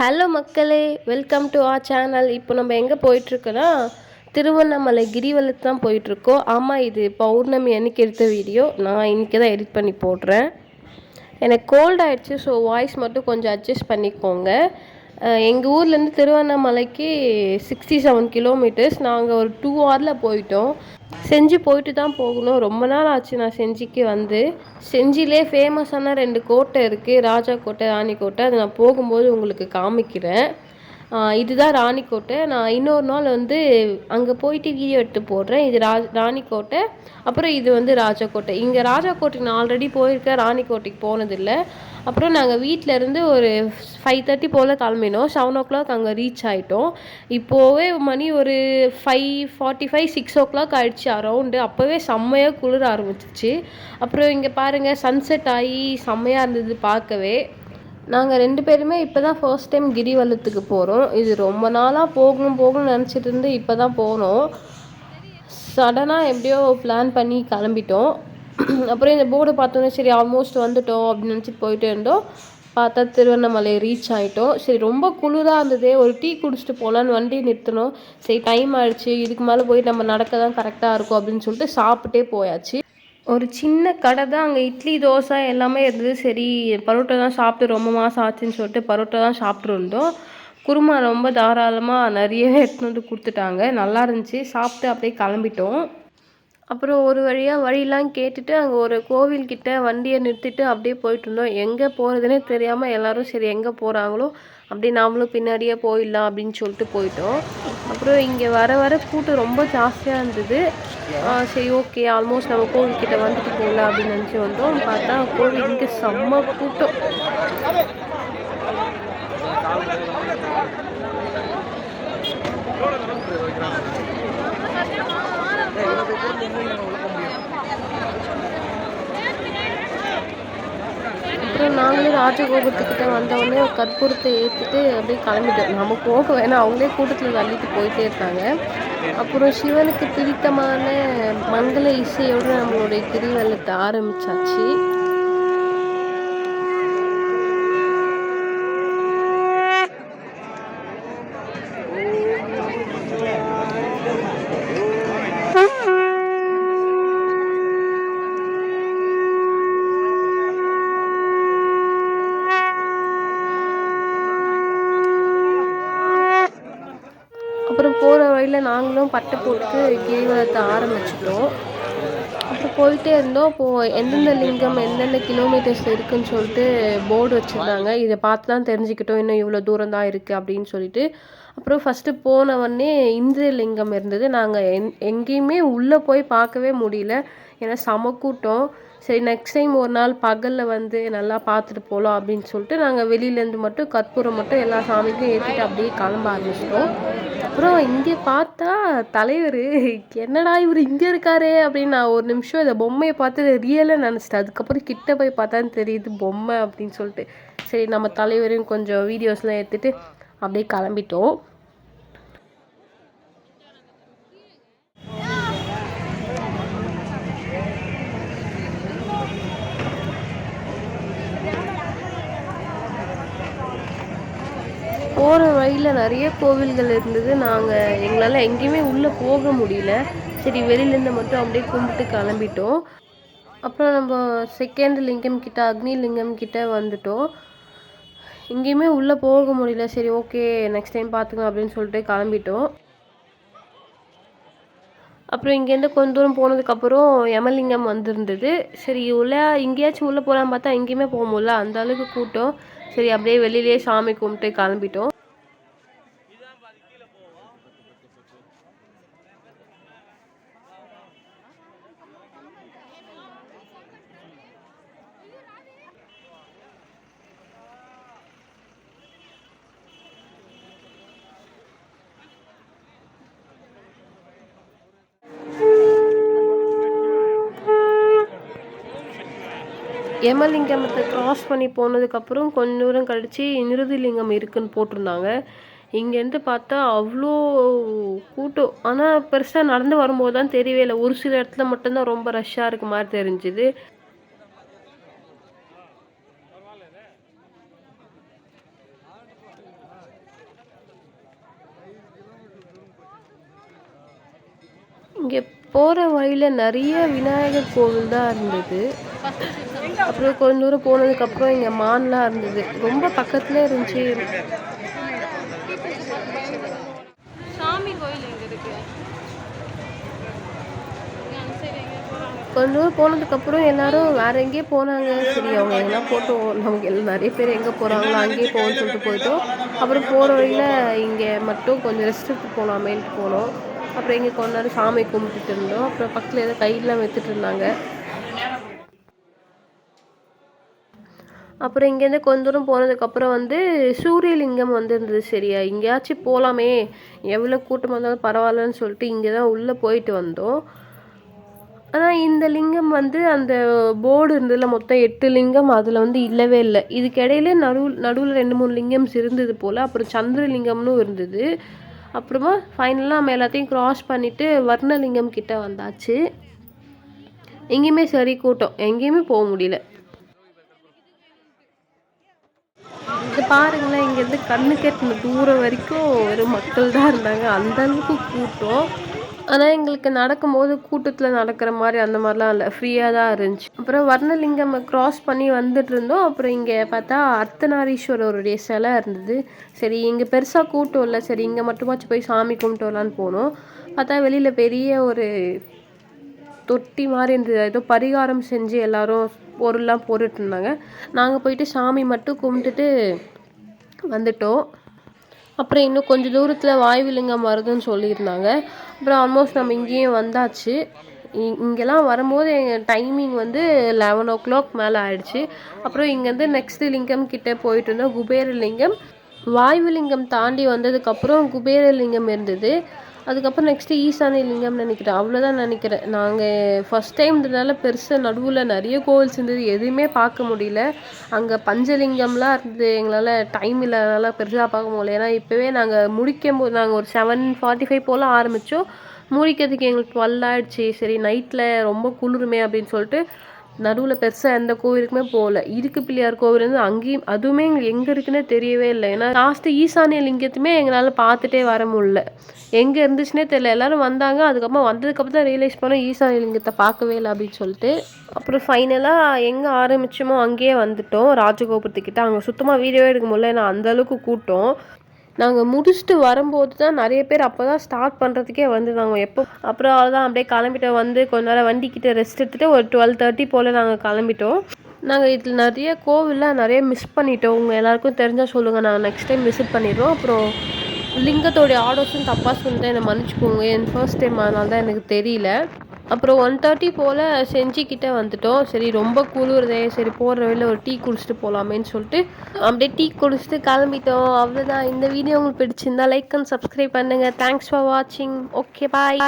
Hello மக்களே welcome to R channel. இப்போ நம்ம எங்கே போயிட்டுருக்கோன்னா திருவண்ணாமலை கிரிவலத்து தான் போயிட்டுருக்கோம். ஆமாம் இது பௌர்ணமி அன்னைக்கு எடுத்த வீடியோ. நான் இன்றைக்கி தான் எடிட் பண்ணி போடுறேன். எனக்கு கோல்ட் ஆகிடுச்சு ஸோ வாய்ஸ் மட்டும் கொஞ்சம் அட்ஜஸ்ட் பண்ணிக்கோங்க. எங்கள் ஊர்லேருந்து திருவண்ணாமலைக்கு சிக்ஸ்டி செவன் கிலோமீட்டர்ஸ் நாங்கள் ஒரு டூ ஹவரில் போயிட்டோம். செஞ்சு போயிட்டு தான் போகணும். ரொம்ப நாள் ஆச்சு நான் செஞ்சிக்கு வந்து. செஞ்சிலே ஃபேமஸான ரெண்டு கோட்டை இருக்குது ராஜா கோட்டை ராணி கோட்டை. அதை நான் போகும்போது உங்களுக்கு காமிக்கிறேன். இதுதான் இதுதான் ராணிக்கோட்டை நான் இன்னொரு நாள் வந்து அங்கே போயிட்டு வீடியோ எடுத்து போடுறேன். இது ரா ராணிக்கோட்டை அப்புறம் இது வந்து ராஜாக்கோட்டை இங்கே ராஜாக்கோட்டைக்கு நான் ஆல்ரெடி போயிருக்கேன். ராணிக்கோட்டைக்கு போனதில்லை. அப்புறம் நாங்கள் வீட்டில் இருந்து ஒரு ஃபைவ் தேர்ட்டி போல் கிளம்பினோம். செவன் ஓ கிளாக் அங்கே ரீச் ஆகிட்டோம் இப்போவே மணி ஒரு five forty five six o'clock ஆயிடுச்சு அரௌண்டு அப்போவே செம்மையாக குளிர ஆரம்பிச்சிச்சு. அப்புறம் இங்கே பாருங்கள் சன்செட் ஆகி செம்மையாக இருந்தது பார்க்கவே. நாங்கள் ரெண்டு பேருமே இப்போ தான் ஃபர்ஸ்ட் டைம் கிரிவலத்துக்கு போகிறோம் இது ரொம்ப நாளாக போகணும் போகணும்னு நினச்சிட்டு இருந்து இப்போ தான் போனோம் சடனாக எப்படியோ பிளான் பண்ணி கிளம்பிட்டோம். அப்புறம் இந்த போர்டை பார்த்தோன்னே சரி ஆல்மோஸ்ட் வந்துட்டோம் அப்படின்னு நினச்சிட்டு போயிட்டே இருந்தோம். பார்த்தா திருவண்ணாமலை ரீச் ஆகிட்டோம் சரி ரொம்ப குளிராக இருந்தது ஒரு டீ குடிச்சிட்டு போகலான்னு வண்டி நிறுத்தினோம். சரி டைம் ஆயிடுச்சு இதுக்கு மேலே போய் நம்ம நடக்க தான் கரெக்டாக இருக்கும் அப்படின்னு சொல்லிட்டு சாப்பிட்டே போயாச்சு. ஒரு சின்ன கடை தான் அங்கே இட்லி தோசை எல்லாமே இருந்தது. சரி பரோட்டா தான் சாப்பிட்டு ரொம்ப மாதம் ஆச்சுன்னு சொல்லிட்டு பரோட்டா தான் சாப்பிட்ருந்தோம் குருமா ரொம்ப தாராளமாக நிறையவே எடுத்துன்னு வந்து கொடுத்துட்டாங்க. நல்லா இருந்துச்சு. சாப்பிட்டு அப்படியே கிளம்பிட்டோம். அப்புறம் ஒரு வழியாக வழியெலாம் கேட்டுட்டு அங்கே ஒரு கோவில்கிட்ட வண்டியை நிறுத்திட்டு அப்படியே போயிட்டு இருந்தோம். எங்கே போகிறதுனே தெரியாமல் எல்லோரும் சரி எங்கே போகிறாங்களோ அப்படியே நாமளும் பின்னாடியே போயிடலாம் அப்படின்னு சொல்லிட்டு போயிட்டோம். அப்புறம் இங்கே வர வர கூட்டம் ரொம்ப ஜாஸ்தியாக இருந்தது. சரி ஓகே ஆல்மோஸ்ட் நம்ம கோவில்கிட்ட வந்துட்டு போகலாம் அப்படின்னு நினச்சி வந்தோம். பார்த்தா கோவில் இங்கே செம்ம கூட்டம் அப்புறம் நாங்களே ராஜகோபுரத்துக்கிட்ட வந்தவுடனே கற்பூரத்தை ஏற்றிட்டு அப்படியே கிளம்பிட்டோம். நம்ம போக வேணாம். அவங்களே கூட்டத்தில் தள்ளிட்டு போயிட்டே இருக்காங்க. அப்புறம் சிவனுக்கு பிடித்தமான மங்கள இசையோடு நம்மளுடைய கிரிவலத்தை ஆரம்பிச்சாச்சு அப்புறம் போகிற நாங்களும் பட்டை போட்டு கிரிவலத்தை ஆரம்பிச்சிட்டோம். அப்புறம் போயிட்டே இருந்தோம். இப்போது எந்தெந்த லிங்கம் எந்தெந்த கிலோமீட்டர்ஸ் இருக்குன்னு சொல்லிட்டு போர்டு வச்சுருந்தாங்க. இதை பார்த்து தான் தெரிஞ்சுக்கிட்டோம். இன்னும் இவ்வளோ தூரம் தான் இருக்குது அப்படின்னு சொல்லிட்டு அப்புறம் ஃபஸ்ட்டு போன உடனே இருந்தது. நாங்கள் எங் எங்கேயுமே உள்ளே போய் பார்க்கவே முடியல. ஏன்னா செம கூட்டம். சரி நெக்ஸ்ட் டைம் ஒரு நாள் பகலில் வந்து நல்லா பார்த்துட்டு போகலாம் அப்படின்னு சொல்லிட்டு நாங்கள் வெளியிலேருந்து மட்டும் கற்பூரம் மட்டும் எல்லா சாமிக்கும் ஏற்றிட்டு அப்படியே கிளம்ப ஆரம்பிச்சிட்டோம். அப்புறம் இங்கே பார்த்தா தலைவர் என்னடா இவர் இங்கே இருக்காரு? அப்படின்னு நான் ஒரு நிமிஷம் இந்த பொம்மையை பார்த்து ரியலாக நினச்சிட்டேன். அதுக்கப்புறம் கிட்ட போய் பார்த்தா தெரியுது பொம்மை அப்படின்னு சொல்லிட்டு. சரி நம்ம தலைவரையும் கொஞ்சம் வீடியோஸ்லாம் எடுத்துகிட்டு அப்படியே கிளம்பிட்டோம். போகிற வழியில் நிறைய கோவில்கள் இருந்தது. நாங்கள் எங்களால் எங்கேயுமே உள்ளே போக முடியல. சரி வெளியிலேருந்து மட்டும் அப்படியே கும்பிட்டு கிளம்பிட்டோம். அப்புறம் நம்ம செகண்ட் லிங்கம் கிட்ட அக்னி லிங்கம் கிட்ட வந்துட்டோம். எங்கேயுமே உள்ளே போக முடியல. சரி ஓகே நெக்ஸ்ட் டைம் பார்த்துக்கலாம் அப்படின்னு சொல்லிட்டு கிளம்பிட்டோம். அப்புறம் இங்கேருந்து கொஞ்ச தூரம் போனதுக்கப்புறம் யமலிங்கம் வந்திருந்தது. சரி உள்ளே எங்கேயாச்சும் உள்ளே போகலான்னு பார்த்தா எங்கேயுமே போக முடியல. அந்த அளவுக்கு கூட்டம். சரி அப்படியே வெளியிலேயே சாமி கும்பிட்டு கிளம்பிட்டோம். யமலிங்கமத்தை க்ராஸ் பண்ணி போனதுக்கப்புறம் கொஞ்ச தூரம் கழித்து நிருதிலிங்கம் இருக்குதுன்னு போட்டிருந்தாங்க. இங்கேருந்து பார்த்தா அவ்வளோ கூட்டம். ஆனால் பெருசாக நடந்து வரும்போது தான் தெரியவே இல்லை. ஒரு சில இடத்துல மட்டும்தான் ரொம்ப ரஷ்ஷாக இருக்க மாதிரி தெரிஞ்சுது. இங்கே போகிற வழியில் நிறைய விநாயகர் கோவில் தான் இருந்தது. அப்புறம் கொஞ்ச தூரம் போனதுக்கப்புறம் இங்கே மான்லாம் இருந்தது. ரொம்ப பக்கத்துலேயே இருந்துச்சு. சாமி கோயில் எங்க இருக்கு? கொஞ்ச தூரம் போனதுக்கப்புறம் எல்லாரும் வேற எங்கேயோ போனாங்க. சரி அவங்க எல்லாம் போட்டோம். நமக்கு எல்லாம் நிறைய பேர் எங்கே போகிறாங்களோ அங்கேயே போகணும்னு சொல்லிட்டு போயிட்டோம். அப்புறம் போகிற வழியில் இங்கே மட்டும் கொஞ்சம் ரெஸ்ட் எடுத்து போகலாமேன்ட்டு போனோம். அப்புறம் இங்கே கொஞ்ச நேரம் சாமி கும்பிட்டுட்டு இருந்தோம். அப்புறம் பக்கத்தில் ஏதோ கையெல்லாம் வித்துட்டு இருந்தாங்க. அப்புறம் இங்கேருந்து கொஞ்ச தூரம் போனதுக்கப்புறம் வந்து சூரியலிங்கம் வந்து இருந்தது சரியா? எங்கேயாச்சும் போகலாமே எவ்வளோ கூட்டமாக இருந்தாலும் பரவாயில்லன்னு சொல்லிட்டு இங்கே தான் உள்ளே போயிட்டு வந்தோம். ஆனால் இந்த லிங்கம் வந்து அந்த போர்டு இருந்ததில்ல மொத்தம் எட்டு லிங்கம் அதில் வந்து இல்லவே இல்லை. இதுக்கிடையில நடு நடுவில் ரெண்டு மூணு லிங்கம்ஸ் இருந்தது போல் அப்புறம் சந்திரலிங்கம்னு இருந்தது. அப்புறமா ஃபைனலாக நம்ம எல்லாத்தையும் க்ராஸ் பண்ணிவிட்டு வர்ணலிங்கம் கிட்ட வந்தாச்சு. எங்கேயுமே சரி கூட்டம் எங்கேயுமே போக முடியல. இது பாருங்களேன் இங்கேருந்து கண்ணு கெட்டின தூரம் வரைக்கும் வெறும் மக்கள் தான் இருந்தாங்க. அந்தளவுக்கு கூட்டம். ஆனால் எங்களுக்கு நடக்கும்போது கூட்டத்தில் நடக்கிற மாதிரி அந்த மாதிரிலாம் இல்லை. ஃப்ரீயாக தான் இருந்துச்சு. அப்புறம் வர்ணலிங்கம் க்ராஸ் பண்ணி வந்துட்டு இருந்தோம். அப்புறம் இங்கே பார்த்தா அர்த்தநாரீஸ்வரருடைய சிலை இருந்தது. சரி இங்கே பெருசாக கூட்டம் இல்லை. சரி இங்கே மட்டுமாச்சும் போய் சாமி கும்பிட்டு வரலான்னு போனோம். பார்த்தா வெளியில் பெரிய ஒரு தொட்டி மாதிரி இருந்தது. ஏதோ பரிகாரம் செஞ்சு எல்லாரும் பொருள்லாம் போட்டுட்டு இருந்தாங்க நாங்கள் போயிட்டு சாமி மட்டும் கும்பிட்டுட்டு வந்துட்டோம். அப்புறம் இன்னும் கொஞ்சம் தூரத்தில் வாயுவிலிங்கம் வருதுன்னு சொல்லியிருந்தாங்க. அப்புறம் ஆல்மோஸ்ட் நம்ம இங்கேயும் வந்தாச்சு. இ- இங்கெல்லாம் வரும்போது எங்கள் டைமிங் வந்து லெவன் ஓ கிளாக் மேலே ஆயிடுச்சு. அப்புறம் இங்கேருந்து நெக்ஸ்ட் லிங்கம் கிட்டே போயிட்டு இருந்தோம். குபேரலிங்கம். வாயுலிங்கம் தாண்டி வந்ததுக்கப்புறம் குபேரலிங்கம் இருந்தது. அதுக்கப்புறம் நெக்ஸ்ட்டு ஈசானிய e லிங்கம்னு நினைக்கிறேன். அவ்வளோதான் நினைக்கிறேன். நாங்கள் ஃபஸ்ட் டைம்ன்றதுனால பெருசாக நடுவில் நிறைய கோவில்ஸ் இருந்தது. எதுவுமே பார்க்க முடியல. அங்கே பஞ்சலிங்கம்லாம் இருந்தது. எங்களால் டைம் இல்லாதனால பெருசாக பார்க்க முடியல. ஏன்னா இப்போவே நாங்கள் முடிக்கும் போது நாங்கள் ஒரு செவன் ஃபார்ட்டி ஃபைவ் போல் ஆரம்பித்தோம் முடிக்கிறதுக்கு எங்களுக்கு டுவெல் ஆகிடுச்சி சரி நைட்டில் ரொம்ப குளிருமே அப்படின்னு சொல்லிட்டு நடுவில் பெருசாக எந்த கோவிலுக்குமே போகல இருக்கு பிள்ளையார் கோவில் இருந்து அங்கேயும் அதுவுமே எங்களுக்கு எங்கே இருக்குன்னே தெரியவே இல்லை. ஏன்னா லாஸ்ட்டு ஈசானிய லிங்கத்துமே எங்களால் பார்த்துட்டே வர முடியல. எங்கே இருந்துச்சுன்னே தெரியல. எல்லாரும் வந்தாங்க. அதுக்கப்புறம் வந்ததுக்கப்புறம் தான் ரியலைஸ் பண்ணோம் ஈசானிய லிங்கத்தை பார்க்கவே இல்லை அப்படின்னு சொல்லிட்டு. அப்புறம் ஃபைனலாக எங்கே ஆரம்பிச்சோமோ அங்கேயே வந்துட்டோம். ராஜகோபுரத்துக்கிட்ட. அங்கே சுத்தமாக வீடியோவே எடுக்க முடியல. ஏன்னா அந்தளவுக்கு கூட்டம். நாங்கள் முடிச்சுட்டு வரும்போது தான் நிறைய பேர் அப்போ தான் ஸ்டார்ட் பண்ணுறதுக்கே வந்துருந்தாங்க எப்போ அப்புறம் அவ்வளோதான் அப்படியே கிளம்பிட்டு வந்து கொஞ்ச நேரம் வண்டிக்கிட்ட ரெஸ்ட் எடுத்துகிட்டு ஒரு டுவெல் தேர்ட்டி போல் நாங்கள் கிளம்பிட்டோம். நாங்கள் இதில் நிறைய கோவிலில் நிறைய மிஸ் பண்ணிட்டோம். உங்கள் எல்லாருக்கும் தெரிஞ்சால் சொல்லுங்கள் நாங்கள் நெக்ஸ்ட் டைம் விசிட் பண்ணிடுறோம். அப்புறம் லிங்கத்தோடைய ஆர்டர்ஸும் தப்பாக சொல்லிட்டு என்னை மன்னிச்சுக்கோங்க. என் ஃபர்ஸ்ட் டைம் அதனால தான் எனக்கு தெரியல. அப்புறம் ஒன் தேர்ட்டி போல் செஞ்சிக்கிட்டே வந்துட்டோம். சரி ரொம்ப குளிருதே. சரி போகிற வழியில் ஒரு டீ குடிச்சிட்டு போகலாமேன்னு சொல்லிட்டு அப்படியே டீ குடிச்சிட்டு கிளம்பிட்டோம். அவ்வளோதான் இந்த வீடியோ உங்களுக்கு பிடிச்சிருந்தா லைக் அண்ட் சப்ஸ்கிரைப் பண்ணுங்கள் தேங்க்ஸ் ஃபார் வாட்சிங் ஓகே பாய்